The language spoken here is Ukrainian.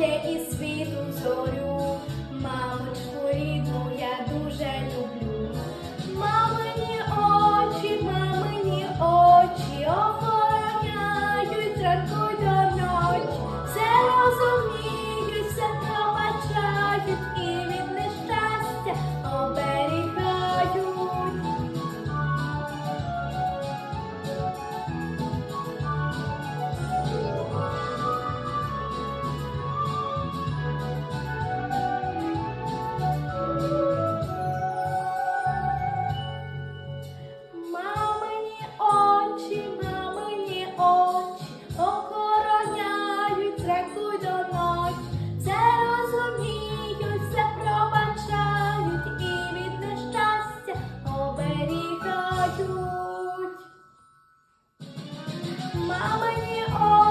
є і світу зорю. 妈妈你好。